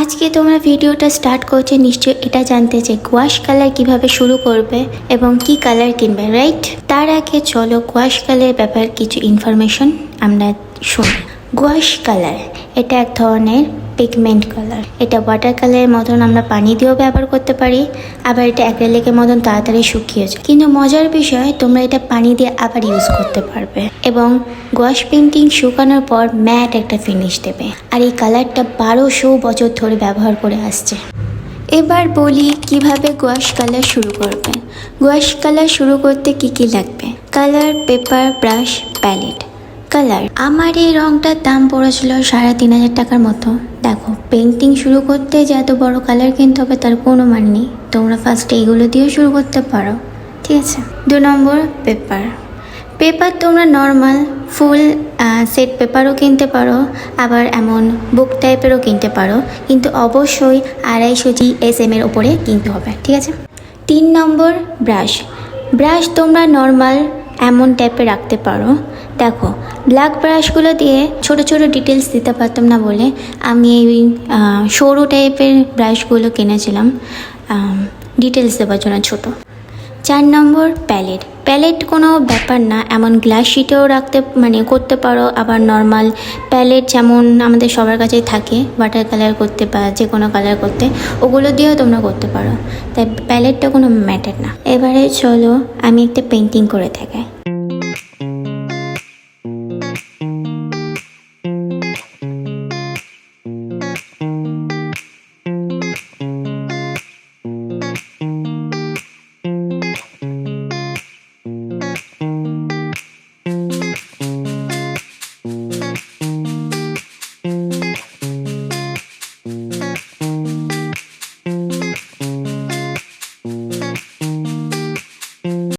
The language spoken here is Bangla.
আজকে তোমরা ভিডিওটা স্টার্ট করছে, নিশ্চয়ই এটা জানতে যে কোয়াশ কালার কীভাবে শুরু করবে এবং কি কালার কিনবে রাইট তার আগে চলো কোয়াশ কালারের ব্যাপার কিছু ইনফরমেশন আমরা শুনি। গোয়াশ কালার এটা এক ধরনের পিগমেন্ট কালার এটা ওয়াটার কালারের মতন আমরা পানি দিয়েও ব্যবহার করতে পারি। আবার এটা অ্যাক্রেলিকের মতন তাড়াতাড়ি শুকিয়ে যায়। কিন্তু মজার বিষয়, তোমরা এটা পানি দিয়ে আবার ইউজ করতে পারবে। এবং গোয়াশ পেন্টিং শুকানোর পর ম্যাট একটা ফিনিশ দেবে। আর এই কালারটা বারোশো বছর ধরে ব্যবহার করে আসছে। এবার বলি কীভাবে গোয়াশ কালার শুরু করবে। গোয়াশ কালার শুরু করতে কি কি লাগবে? Colour paper brush palette colour আমার এই রংটার দাম পড়েছিল সাড়ে তিন হাজার টাকার মতো। দেখো পেন্টিং শুরু করতে যে এত বড় কালার কিনতে হবে তার কোনো মান নেই। তোমরা ফার্স্টে এইগুলো দিয়েও শুরু করতে পারো। ঠিক আছে? দু নম্বর পেপার পেপার তোমরা নর্মাল ফুল সেট পেপারও কিনতে পারো, আবার এমন বুক টাইপেরও কিনতে পারো। কিন্তু অবশ্যই আড়াইশো জি এস এম এর ওপরে কিনতে হবে। ঠিক আছে? তিন নম্বর ব্রাশ ব্রাশ তোমরা নর্মাল এমন টাইপের রাখতে পারো। দেখো ব্ল্যাক ব্রাশগুলো দিয়ে ছোট ছোট ডিটেলস দিতে পারতাম না বলে আমি এই সরু টাইপের ব্রাশগুলো কিনেছিলাম ডিটেলস দেওয়ার জন্য ছোটো। চার নম্বর প্যালেট প্যালেট কোনো ব্যাপার না, এমন গ্লাস শিটেও রাখতে মানে করতে পারো, আবার নর্মাল প্যালেট যেমন আমাদের সবার কাছেই থাকে ওয়াটার কালার করতে বা যে কোনো কালার করতে, ওগুলো দিয়েও তোমরা করতে পারো। তাই প্যালেটটা কোনো ম্যাটার না। এবারে চলো আমি একটা পেন্টিং করে দেখাই।